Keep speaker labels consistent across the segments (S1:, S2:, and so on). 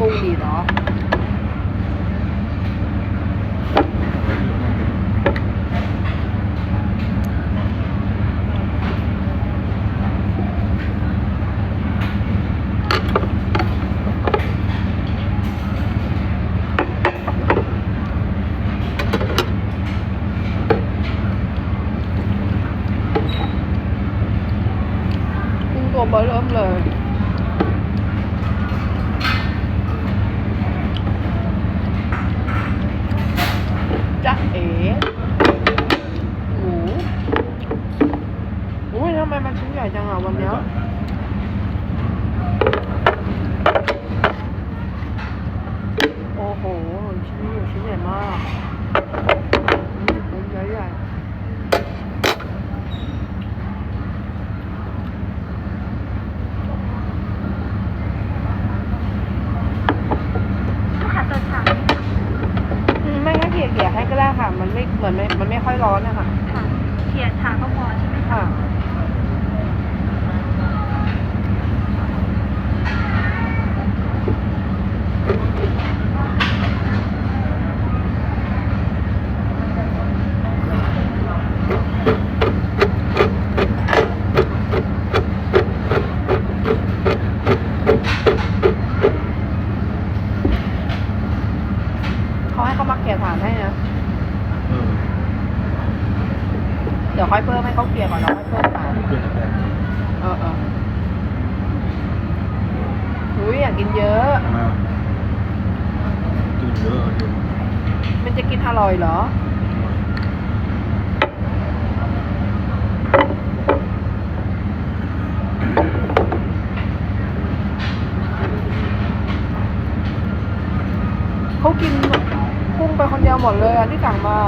S1: công gì đó. Bỏ lỡ lời โอ้โห ชิ้นอยู่ชิ้นใหญ่มากอืมชิ้นใหญ่ใหญ่
S2: ลูกค้าเติมชาม
S1: อืมไม่งั้นเกลี่ยเกลี่ยให้ก็ได้ค่ะ มันไม่ เหมือนไม่ มันไม่ค่อยร้อนนะคะ
S2: ค่ะเขียนชาก็พอใช่ไหมคะ
S1: ค่ะ เขาให้เขามาเกลี่ยฐานให้นะ
S3: เออ
S1: เดี๋ยวค่อยเพิ่มให้เขาเกลี่ยก่อนแล้วค่อยเพิ่มฐาน
S3: เกินแต่
S1: เออเอออุ้ยอยากกินเยอะ
S3: มาจุดเยอะจุด
S1: มันจะกินอร่อยเหรอ เขากินกุ้งไปคนเดียวหมดเลยอะที่สั่งมา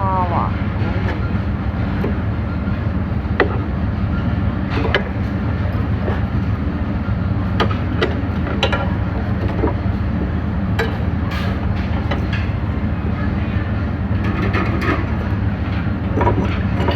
S1: は。t h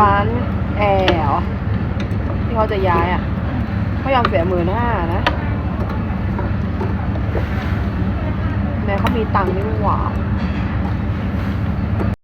S1: ร้า
S2: น
S1: แอร์ที่เขาจะย้ายอะเขายอมเสียหมื่นห้านะแม่เขามีตังค์นี่หว่า